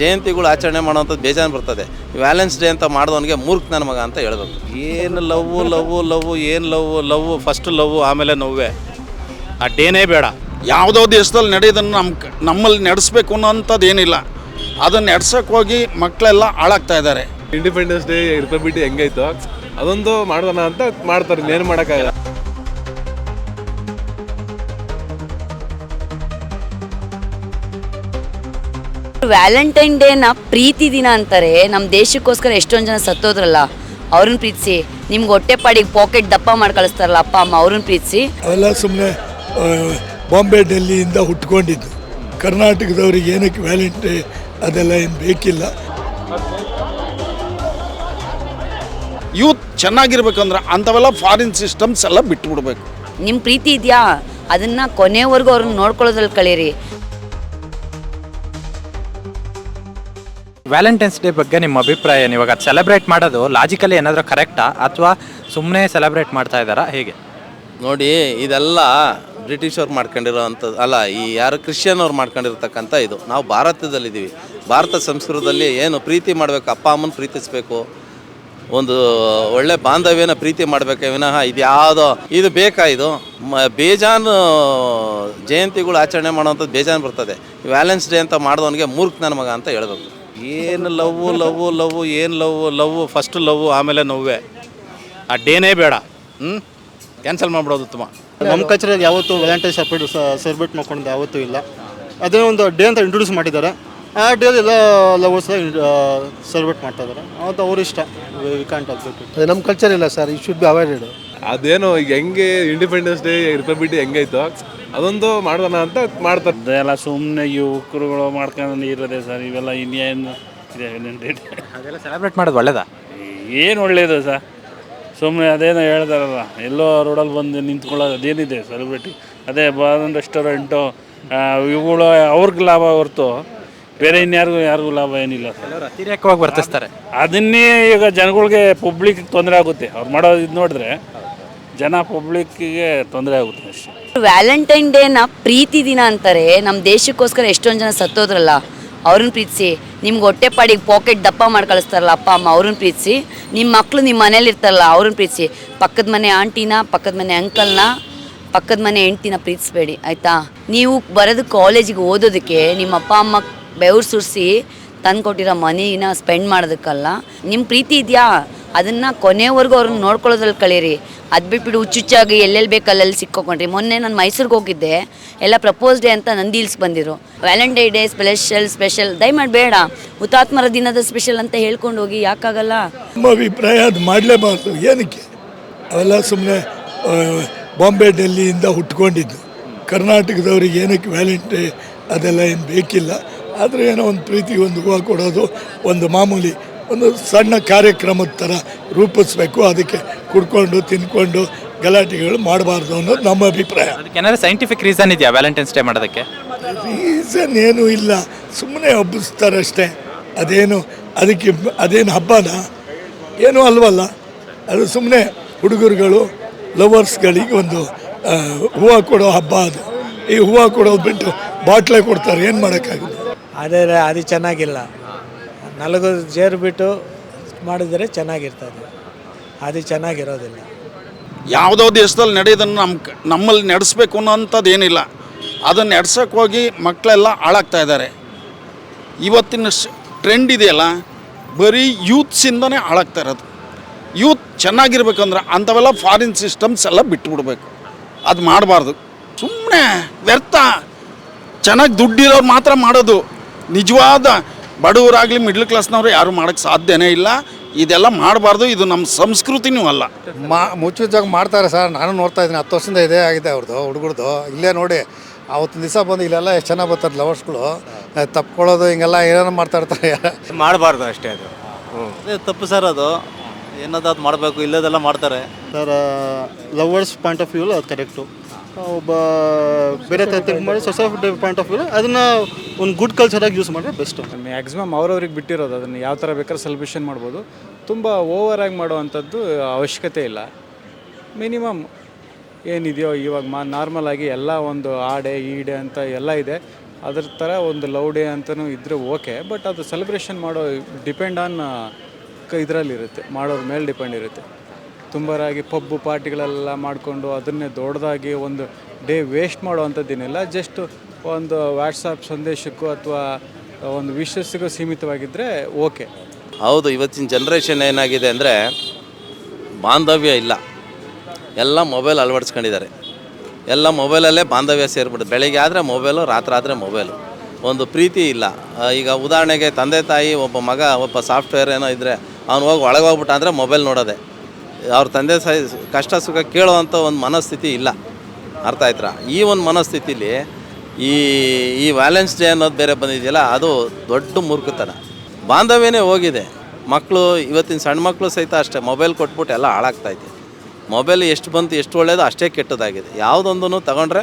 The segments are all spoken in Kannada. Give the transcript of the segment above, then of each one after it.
ಜಯಂತಿಗಳು ಆಚರಣೆ ಮಾಡೋವಂಥದ್ದು ಬೇಜಾರು ಬರ್ತದೆ. ವ್ಯಾಲೆನ್ಸ್ ಡೇ ಅಂತ ಮಾಡಿದವನಿಗೆ ಮೂರ್ಖ ನನ್ನ ಮಗ ಅಂತ ಹೇಳ್ಬೇಕು. ಏನು ಲವ್ ಲವ್ ಲವ್ ಏನು ಲವ್ ಲವ್ ಫಸ್ಟ್ ಲವ್ ಆಮೇಲೆ ನೋವೇ? ಆ ಡೇನೇ ಬೇಡ. ಯಾವುದೋ ದೇಶದಲ್ಲಿ ನಡೆಯೋದನ್ನು ನಮ್ಮ ನಮ್ಮಲ್ಲಿ ನಡೆಸಬೇಕು ಅನ್ನೋಂಥದ್ದು ಏನಿಲ್ಲ. ಅದನ್ನು ನಡ್ಸೋಕೆ ಹೋಗಿ ಮಕ್ಕಳೆಲ್ಲ ಹಾಳಾಗ್ತಾ ಇದ್ದಾರೆ. ಇಂಡಿಪೆಂಡೆನ್ಸ್ ಡೇ ರಿಪಬ್ಲಿಕ್ ಡೇ ಹೆಂಗಾಯ್ತು ಅದೊಂದು ಮಾಡೋಣ ಅಂತ ಮಾಡ್ತಾರೆ ಇನ್ನೇನು ಮಾಡೋಕ್ಕಾಗಲ್ಲ. ವ್ಯಾಲೆಂಟೈನ್ ಡೇನ ಪ್ರೀತಿ ದಿನ ಅಂತಾರೆ ನಮ್ಮ ದೇಶಕ್ಕೋಸ್ಕರ ಎಷ್ಟೊಂದು ಜನ ಸತ್ತೋದ್ರಲ್ಲ ಅವ್ರನ್ನ ಪ್ರೀತಿಸಿ ನಿಮ್ಗೆ ಹೊಟ್ಟೆಪಾಡಿಗೆ ಪಾಕೆಟ್ ದಪ್ಪ ಮಾಡಿ ಕಳಿಸ್ತಾರಲ್ಲ ಅಪ್ಪ ಅಮ್ಮ ಅವ್ರನ್ನ ಪ್ರೀತಿಸಿ. ಅವೆಲ್ಲ ಸುಮ್ಮನೆ ಬಾಂಬೆ ಡೆಲ್ಲಿಯಿಂದ ಹುಟ್ಕೊಂಡಿದ್ದು. ಕರ್ನಾಟಕದವ್ರಿಗೆ ಏನಕ್ಕೆ ವ್ಯಾಲೆಂಟೈ ಅದೆಲ್ಲ ಏನು ಬೇಕಿಲ್ಲ. ಯೂತ್ ಚೆನ್ನಾಗಿರ್ಬೇಕಂದ್ರೆ ಅಂಥವೆಲ್ಲ ಫಾರಿನ್ ಸಿಸ್ಟಮ್ಸ್ ಎಲ್ಲ ಬಿಟ್ಬಿಡ್ಬೇಕು. ನಿಮ್ಮ ಪ್ರೀತಿ ಇದೆಯಾ? ಅದನ್ನು ಕೊನೆವರೆಗೂ ಅವ್ರನ್ನ ನೋಡ್ಕೊಳ್ಳೋದ್ರಲ್ಲಿ ಕಳೀರಿ. ವ್ಯಾಲೆಂಟೈನ್ಸ್ ಡೇ ಬಗ್ಗೆ ನಿಮ್ಮ ಅಭಿಪ್ರಾಯ ಏನು? ಇವಾಗ ಸೆಲೆಬ್ರೇಟ್ ಮಾಡೋದು ಲಾಜಿಕಲಿ ಏನಾದರೂ ಕರೆಕ್ಟಾ ಅಥವಾ ಸುಮ್ಮನೆ ಸೆಲೆಬ್ರೇಟ್ ಮಾಡ್ತಾ ಇದ್ದಾರಾ? ಹೇಗೆ? ನೋಡಿ, ಇದೆಲ್ಲ ಬ್ರಿಟಿಷವ್ರು ಮಾಡ್ಕೊಂಡಿರೋವಂಥದ್ದು ಅಲ್ಲ, ಈ ಯಾರು ಕ್ರಿಶ್ಚಿಯನ್ ಅವ್ರು ಮಾಡ್ಕೊಂಡಿರ್ತಕ್ಕಂಥ ಇದು. ನಾವು ಭಾರತದಲ್ಲಿದ್ದೀವಿ. ಭಾರತ ಸಂಸ್ಕೃತದಲ್ಲಿ ಏನು ಪ್ರೀತಿ ಮಾಡಬೇಕು, ಅಪ್ಪ ಅಮ್ಮನ ಪ್ರೀತಿಸಬೇಕು, ಒಂದು ಒಳ್ಳೆ ಬಾಂಧವ್ಯನ ಪ್ರೀತಿ ಮಾಡಬೇಕು ವಿನಃ ಇದು ಯಾವುದೋ ಇದು ಬೇಕಾ ಇದು? ಮ, ಬೇಜಾನು ಜಯಂತಿಗಳು ಆಚರಣೆ ಮಾಡೋವಂಥದ್ದು ಬೇಜಾನು ಬರ್ತದೆ. ವ್ಯಾಲೆನ್ಸ್ ಡೇ ಅಂತ ಮಾಡಿದವನಿಗೆ ಮೂರ್ಖ ನನ್ನ ಮಗ ಅಂತ ಹೇಳ್ಬೇಕು. ಏನು ಲವ್ ಲವ್ ಲವ್ ಏನು ಲವ್ ಲವ್ ಫಸ್ಟ್ ಲವ್ ಆಮೇಲೆ ನೋವೇ ಆ ಡೇನೇ ಬೇಡ. ಹ್ಞೂ ಕ್ಯಾನ್ಸಲ್ ಮಾಡ್ಬಿಡೋದು ಉತ್ತಮ. ನಮ್ಮ ಕಲ್ಚರಲ್ಲಿ ಯಾವತ್ತೂ ವ್ಯಾಲೆಂಟೈನ್ ಸೆಲೆಬ್ರೇಟ್ ಸೆಲೆಬ್ರೇಟ್ ಮಾಡ್ಕೊಂಡು ಯಾವತ್ತೂ ಇಲ್ಲ. ಅದೇ ಒಂದು ಡೇ ಅಂತ ಇಂಟ್ರೊಡ್ಯೂಸ್ ಮಾಡಿದ್ದಾರೆ. ಆ ಡೇಲಿ ಎಲ್ಲ ಲವರ್ಸ್ ಸೆಲೆಬ್ರೇಟ್ ಮಾಡ್ತಾ ಇದ್ದಾರೆ. ಅದು ಅವ್ರ ಇಷ್ಟ. ವಿ ಕ್ಯಾಂಟ್ ಅಬ್ಸೆಕ್ಟ್ ಅದು ನಮ್ಮ ಕಲ್ಚರ್ ಇಲ್ಲ sir it should be avoided ಅದೇನು ಈಗ ಹೆಂಗೆ ಇಂಡಿಪೆಂಡೆನ್ಸ್ ಡೇ ರಿಪಬ್ಲಿಕ್ ಡೇ ಹೆಂಗಾಯ್ತು ಅದೊಂದು ಮಾಡೋಣ ಅಂತ ಮಾಡ್ತಾರೆ. ಎಲ್ಲ ಸುಮ್ಮನೆ ಯುವಕರುಗಳು ಮಾಡ್ಕೊಂಡು ಇರೋದೆ ಸರ್ ಇವೆಲ್ಲ ಇನ್ನೇನು ಏನು ಅದೆಲ್ಲ ಸೆಲೆಬ್ರೇಟ್ ಮಾಡೋದು ಒಳ್ಳೇದಾ? ಏನು ಒಳ್ಳೇದು ಸರ್? ಸುಮ್ಮನೆ ಅದೇನೋ ಹೇಳ್ತಾರಲ್ಲ ಎಲ್ಲೋ ರೋಡಲ್ಲಿ ಬಂದು ನಿಂತ್ಕೊಳ್ಳೋದು ಅದೇನಿದೆ ಸೆಲೆಬ್ರಿಟಿ ಅದೇ ಬಾದನ್ ರೆಸ್ಟೋರೆಂಟು ಇವುಗಳು ಅವ್ರಿಗೆ ಲಾಭ ಹೊರತು ಬೇರೆ ಇನ್ಯಾರಿಗೂ ಯಾರಿಗೂ ಲಾಭ ಏನಿಲ್ಲ ಸರ್. ಅತಿರೇಕವಾಗಿ ವರ್ತಿಸ್ತಾರೆ. ಅದನ್ನೇ ಈಗ ಜನಗಳಿಗೆ ಪಬ್ಲಿಕ್ ತೊಂದರೆ ಆಗುತ್ತೆ. ಅವ್ರು ಮಾಡೋದು ಇದು ನೋಡಿದ್ರೆ ಜನ ಪಬ್ಲಿಕ್ಕಿಗೆ ತೊಂದರೆ ಆಗುತ್ತೆ ಅಷ್ಟೇ. ವ್ಯಾಲೆಂಟೈನ್ ಡೇನ ಪ್ರೀತಿ ದಿನ ಅಂತಾರೆ ನಮ್ಮ ದೇಶಕ್ಕೋಸ್ಕರ ಎಷ್ಟೊಂದು ಜನ ಸತ್ತೋದ್ರಲ್ಲ, ಅವ್ರನ್ನ ಪ್ರೀತಿಸಿ, ನಿಮ್ಗೆ ಹೊಟ್ಟೆಪಾಡಿಗೆ ಪಾಕೆಟ್ ದಪ್ಪ ಮಾಡಿ ಕಳಿಸ್ತಾರಲ್ಲ ಅಪ್ಪ, ಅಮ್ಮ, ಅವ್ರನ್ನ ಪ್ರೀತಿಸಿ ನಿಮ್ಮ ಮಕ್ಕಳು ನಿಮ್ಮ ಮನೇಲಿ ಇರ್ತಾರಲ್ಲ, ಅವ್ರನ್ನ ಪ್ರೀತಿಸಿ, ಪಕ್ಕದ ಮನೆ ಆಂಟಿನ, ಪಕ್ಕದ ಮನೆ ಅಂಕಲ್ನ, ಪಕ್ಕದ ಮನೆ ಹೆಂಡ್ತಿನ ಪ್ರೀತಿಸ್ಬೇಡಿ, ಆಯಿತಾ? ನೀವು ಬರೋದು ಕಾಲೇಜಿಗೆ ಓದೋದಕ್ಕೆ, ನಿಮ್ಮ ಅಪ್ಪ, ಅಮ್ಮ ಬೆವ್ರು ಸುರಿಸಿ ತಂದು ಕೊಟ್ಟಿರೋ ಮನಿನ ಸ್ಪೆಂಡ್ ಮಾಡೋದಕ್ಕಲ್ಲ ನಿಮ್ಮ ಪ್ರೀತಿ ಇದೆಯಾ? ಅದನ್ನು ಕೊನೆವರೆಗೂ ಅವ್ರನ್ನ ನೋಡ್ಕೊಳ್ಳೋದ್ರಲ್ಲಿ ಕಳೀರಿ. ಅದು ಬಿಟ್ಬಿಟ್ಟು ಹುಚ್ಚುಚ್ಚಾಗಿ ಎಲ್ಲೆಲ್ಲಿ ಬೇಕು ಅಲ್ಲೆಲ್ಲಿ ಸಿಕ್ಕೋಕೊಂಡ್ರಿ. ಮೊನ್ನೆ ನಾನು ಮೈಸೂರಿಗೆ ಹೋಗಿದ್ದೆ. ಎಲ್ಲ ಪ್ರಪೋಸ್ ಡೇ ಅಂತ ನಂದಿ ಇಲ್ಸ್ ಬಂದಿರು. ವ್ಯಾಲೆಂಟೈನ್ ಡೇ ಸ್ಪೆಷಲ್ ಸ್ಪೆಷಲ್ ದಯಮಾಡಿ ಬೇಡ. ಹುತಾತ್ಮರ ದಿನದ ಸ್ಪೆಷಲ್ ಅಂತ ಹೇಳ್ಕೊಂಡು ಹೋಗಿ. ಯಾಕಾಗಲ್ಲ? ನಮ್ಮ ಅಭಿಪ್ರಾಯ ಅದು ಮಾಡಲೇಬಾರ್ದು. ಏನಕ್ಕೆ? ಅವೆಲ್ಲ ಸುಮ್ಮನೆ ಬಾಂಬೆ, ಡೆಲ್ಲಿಯಿಂದ ಹುಟ್ಕೊಂಡಿದ್ದು. ಕರ್ನಾಟಕದವ್ರಿಗೆ ಏನಕ್ಕೆ ವ್ಯಾಲೆಂಟೈ ಅದೆಲ್ಲ ಏನು ಬೇಕಿಲ್ಲ. ಆದರೆ ಏನೋ ಒಂದು ಪ್ರೀತಿ, ಒಂದು ಹೂವು ಕೊಡೋದು, ಒಂದು ಮಾಮೂಲಿ ಒಂದು ಸಣ್ಣ ಕಾರ್ಯಕ್ರಮದ ಥರ ರೂಪಿಸ್ಬೇಕು ಅದಕ್ಕೆ ಕುಡ್ಕೊಂಡು ತಿನ್ಕೊಂಡು ಗಲಾಟೆಗಳು ಮಾಡಬಾರ್ದು ಅನ್ನೋದು ನಮ್ಮ ಅಭಿಪ್ರಾಯ. ಅದಕ್ಕೆ ಏನಾದ್ರು ಸೈಂಟಿಫಿಕ್ ರೀಸನ್ ಇದೆಯಾ ವ್ಯಾಲೆಂಟೈನ್ಸ್ ಡೇ ಮಾಡೋದಕ್ಕೆ? ರೀಸನ್ ಏನೂ ಇಲ್ಲ ಸುಮ್ಮನೆ ಹಬ್ಬಿಸ್ತಾರಷ್ಟೇ. ಅದೇನು ಅದಕ್ಕೆ ಅದೇನು ಹಬ್ಬನ? ಏನೂ ಅಲ್ವಲ್ಲ. ಅದು ಸುಮ್ಮನೆ ಹುಡುಗರುಗಳು ಲವರ್ಸ್ಗಳಿಗೆ ಒಂದು ಹೂವು ಕೊಡೋ ಹಬ್ಬ ಅದು. ಈ ಹೂವು ಕೊಡೋದು ಬಿಟ್ಟು ಬಾಟ್ಲೆ ಕೊಡ್ತಾರೆ ಏನು ಮಾಡೋಕ್ಕಾಗುತ್ತೆ? ಅದೇ ಅದು ಚೆನ್ನಾಗಿಲ್ಲ. ನಲಗು ಜೇರು ಬಿಟ್ಟು ಮಾಡಿದರೆ ಚೆನ್ನಾಗಿರ್ತದೆ. ಅದು ಚೆನ್ನಾಗಿರೋದಿಲ್ಲ. ಯಾವುದೋ ದೇಶದಲ್ಲಿ ನಡೆಯೋದನ್ನು ನಮ್ಮ ನಮ್ಮಲ್ಲಿ ನಡೆಸ್ಬೇಕು ಅನ್ನೋಂಥದ್ದು ಏನಿಲ್ಲ. ಅದನ್ನು ನಡ್ಸೋಕೆ ಹೋಗಿ ಮಕ್ಕಳೆಲ್ಲ ಹಾಳಾಗ್ತಾ ಇದ್ದಾರೆ. ಇವತ್ತಿನ ಟ್ರೆಂಡ್ ಇದೆಯಲ್ಲ, ಬರೀ ಯೂತ್ಸಿಂದನೇ ಹಾಳಾಗ್ತಾ ಇರೋದು. ಯೂತ್ ಚೆನ್ನಾಗಿರ್ಬೇಕಂದ್ರೆ ಅಂಥವೆಲ್ಲ ಫಾರಿನ್ ಸಿಸ್ಟಮ್ಸ್ ಎಲ್ಲ ಬಿಟ್ಬಿಡ್ಬೇಕು. ಅದು ಮಾಡಬಾರ್ದು. ಸುಮ್ಮನೆ ವ್ಯರ್ಥ. ಚೆನ್ನಾಗಿ ದುಡ್ಡಿರೋರು ಮಾತ್ರ ಮಾಡೋದು. ನಿಜವಾದ ಬಡವರಾಗಲಿ ಮಿಡ್ಲ್ ಕ್ಲಾಸ್ನವರು ಯಾರು ಮಾಡೋಕ್ಕೆ ಸಾಧ್ಯನೇ ಇಲ್ಲ. ಇದೆಲ್ಲ ಮಾಡಬಾರ್ದು ಇದು ನಮ್ಮ ಸಂಸ್ಕೃತಿನೂ ಅಲ್ಲ. ಮಾ ಮುಚ್ಚುಚ್ಚಾಗಿ ಮಾಡ್ತಾರೆ ಸರ್. ನಾನು ನೋಡ್ತಾ ಇದ್ದೀನಿ ಹತ್ತು ವರ್ಷದಿಂದ ಇದೇ ಆಗಿದೆ ಅವ್ರದ್ದು ಹುಡುಗರದು. ಇಲ್ಲೇ ನೋಡಿ ಅವತ್ತಿನ ದಿವಸ ಬಂದು ಇಲ್ಲೆಲ್ಲ ಎಷ್ಟು ಚೆನ್ನಾಗಿ ಬರ್ತಾರೆ ಲವರ್ಸ್ಗಳು. ತಪ್ಕೊಳ್ಳೋದು ಹಿಂಗೆಲ್ಲ ಏನೇನೋ ಮಾಡ್ತಾ ಇರ್ತಾರೆ. ಮಾಡಬಾರ್ದು ಅಷ್ಟೇ ಅದು. ಅದೇ ತಪ್ಪು ಸರ್ ಅದು. ಏನದಾದ್ರು ಮಾಡಬೇಕು ಇಲ್ಲದೆಲ್ಲ ಮಾಡ್ತಾರೆ. Sir lovers point of view ಅದು ಕರೆಕ್ಟು ಒಬ್ಬ ಬೇರೆ ಥರ ಥಿಂಕ್ ಮಾಡಿ ಸೊಸೈಟಿ ಪಾಯಿಂಟ್ ಆಫ್ ವ್ಯೂ ಅದನ್ನು ಒಂದು ಗುಡ್ ಕಲ್ಚರಾಗಿ ಯೂಸ್ ಮಾಡಿದ್ರೆ ಬೆಸ್ಟ್ ಮ್ಯಾಕ್ಸಿಮಮ್ ಅವ್ರವ್ರಿಗೆ ಬಿಟ್ಟಿರೋದು, ಅದನ್ನು ಯಾವ ಥರ ಬೇಕಾದ್ರೆ ಸೆಲೆಬ್ರೇಷನ್ ಮಾಡ್ಬೋದು. ತುಂಬ ಓವರಾಗಿ ಮಾಡುವಂಥದ್ದು ಅವಶ್ಯಕತೆ ಇಲ್ಲ. ಮಿನಿಮಮ್ ಏನಿದೆಯೋ ಇವಾಗ ಮಾ ನಾರ್ಮಲ್ ಆಗಿ ಎಲ್ಲ ಒಂದು ಆ ಡೇ ಈ ಡೇ ಅಂತ ಎಲ್ಲ ಇದೆ. ಅದ್ರ ಥರ ಒಂದು ಲವ್ ಡೇ ಅಂತಲೂ ಇದ್ದರೆ ಓಕೆ ಬಟ್ ಅದು ಸೆಲೆಬ್ರೇಷನ್ ಮಾಡೋ ಡಿಪೆಂಡ್ ಆನ್ ಇದರಲ್ಲಿರುತ್ತೆ ಮಾಡೋರ ಮೇಲೆ ಡಿಪೆಂಡ್ ಇರುತ್ತೆ. ತುಂಬರಾಗಿ ಪಬ್ಬು ಪಾರ್ಟಿಗಳೆಲ್ಲ ಮಾಡಿಕೊಂಡು ಅದನ್ನೇ ದೊಡ್ಡದಾಗಿ ಒಂದು ಡೇ ವೇಸ್ಟ್ ಮಾಡುವಂಥದ್ದೇನಿಲ್ಲ, ಜಸ್ಟ್ ಒಂದು ವಾಟ್ಸಪ್ ಸಂದೇಶಕ್ಕೂ ಅಥವಾ ಒಂದು ವಿಶಸ್ಸಿಗೂ ಸೀಮಿತವಾಗಿದ್ದರೆ ಓಕೆ. ಹೌದು, ಇವತ್ತಿನ ಜನ್ರೇಷನ್ ಏನಾಗಿದೆ ಅಂದರೆ ಬಾಂಧವ್ಯ ಇಲ್ಲ. ಎಲ್ಲ ಮೊಬೈಲ್ ಅಳವಡಿಸ್ಕೊಂಡಿದ್ದಾರೆ. ಎಲ್ಲ ಮೊಬೈಲಲ್ಲೇ ಬಾಂಧವ್ಯ ಸೇರಿಬಿಡುತ್ತೆ. ಬೆಳಿಗ್ಗೆ ಆದರೆ ಮೊಬೈಲು ರಾತ್ರಿ ಆದರೆ ಮೊಬೈಲು ಒಂದು ಪ್ರೀತಿ ಇಲ್ಲ. ಈಗ ಉದಾಹರಣೆಗೆ ತಂದೆ ತಾಯಿ, ಒಬ್ಬ ಮಗ, ಒಬ್ಬ ಸಾಫ್ಟ್ವೇರ್ ಏನೋ ಇದ್ದರೆ ಅವ್ನು ಹೋಗಿ ಒಳಗೆ ಹೋಗ್ಬಿಟ್ಟ ಅಂದರೆ ಮೊಬೈಲ್ ನೋಡೋದೆ. ಅವ್ರ ತಂದೆ ಸಹ ಕಷ್ಟ ಸುಖ ಕೇಳುವಂಥ ಒಂದು ಮನಸ್ಥಿತಿ ಇಲ್ಲ. ಅರ್ಥ ಆಯ್ತಾ ಈ ಒಂದು ಮನಸ್ಥಿತಿಲಿ ಈ ಈ ವ್ಯಾಲೆನ್ಸ್ ಡೇ ಅನ್ನೋದು ಬೇರೆ ಬಂದಿದೆಯಲ್ಲ, ಅದು ದೊಡ್ಡ ಮುರುಕುತನ. ಬಾಂಧವ್ಯನೇ ಹೋಗಿದೆ. ಮಕ್ಕಳು, ಇವತ್ತಿನ ಸಣ್ಣ ಮಕ್ಕಳು ಸಹಿತ ಅಷ್ಟೇ ಮೊಬೈಲ್ ಕೊಟ್ಬಿಟ್ಟು ಎಲ್ಲ ಹಾಳಾಗ್ತೈತೆ ಮೊಬೈಲ್ ಎಷ್ಟು ಬಂತು, ಎಷ್ಟು ಒಳ್ಳೆಯದು ಅಷ್ಟೇ ಕೆಟ್ಟದಾಗಿದೆ. ಯಾವುದೊಂದನ್ನು ತಗೊಂಡ್ರೆ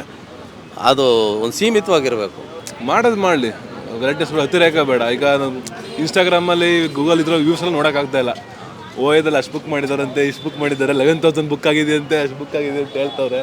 ಅದು ಒಂದು ಸೀಮಿತವಾಗಿರಬೇಕು. ಮಾಡೋದು ಮಾಡಲಿ. ವೆರೈಟೀಸ್ ಅತಿರೇಕ ಬೇಡ ಈಗ ಇನ್ಸ್ಟಾಗ್ರಾಮಲ್ಲಿ ಗೂಗಲ್ ಇದ್ರಲ್ಲಿ ವ್ಯೂಸ್ ಎಲ್ಲ ಇಲ್ಲ. ಓಯದಲ್ಲಿ ಅಷ್ಟು ಬುಕ್ ಮಾಡಿದಾರಂತೆ, ಇಷ್ಟು ಬುಕ್ ಮಾಡಿದ್ದಾರೆ ಲೆವೆನ್ ತೌಸಂಡ್ ಬುಕ್ ಆಗಿದೆ ಅಂತೆ, ಅಷ್ಟು ಬುಕ್ ಆಗಿದೆ ಅಂತ ಹೇಳ್ತವ್ರೆ.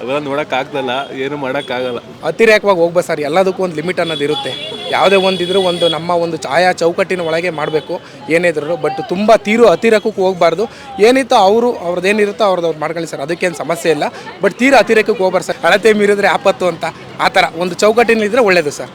ಅವೆಲ್ಲ ನೋಡೋಕ್ಕಾಗ್ತಲ್ಲ ಏನು ಮಾಡೋಕ್ಕಾಗಲ್ಲ ಅತಿರೇಕವಾಗಿ ಹೋಗ್ಬೋದು ಸರ್, ಎಲ್ಲದಕ್ಕೂ ಒಂದು ಲಿಮಿಟ್ ಅನ್ನೋದು ಇರುತ್ತೆ. ಯಾವುದೇ ಒಂದಿದ್ರೂ ಒಂದು ನಮ್ಮ ಒಂದು ಛಾಯಾ ಚೌಕಟ್ಟಿನ ಒಳಗೆ ಮಾಡಬೇಕು ಏನಿದ್ರು ಬಟ್ ತುಂಬ ತೀರು ಅತಿರೇಕಕ್ಕೆ ಹೋಗಬಾರ್ದು. ಏನಿತ್ತೋ ಅವರು ಅವ್ರದ್ದು ಏನಿರುತ್ತೋ ಅವ್ರದ್ದು ಅವ್ರು ಮಾಡ್ಕೊಳ್ಳಿ ಸರ್, ಅದಕ್ಕೇನು ಸಮಸ್ಯೆ ಇಲ್ಲ. ಬಟ್ ತೀರ ಅತಿರೇಕಕ್ಕೆ ಹೋಗ್ಬಾರ್ದು ಸರ್. ಅಳತೆ ಮೀರಿದ್ರೆ ಆಪತ್ತು ಅಂತ, ಆ ಥರ. ಒಂದು ಚೌಕಟ್ಟಿನಲ್ಲಿದ್ದರೆ ಒಳ್ಳೆಯದು ಸರ್.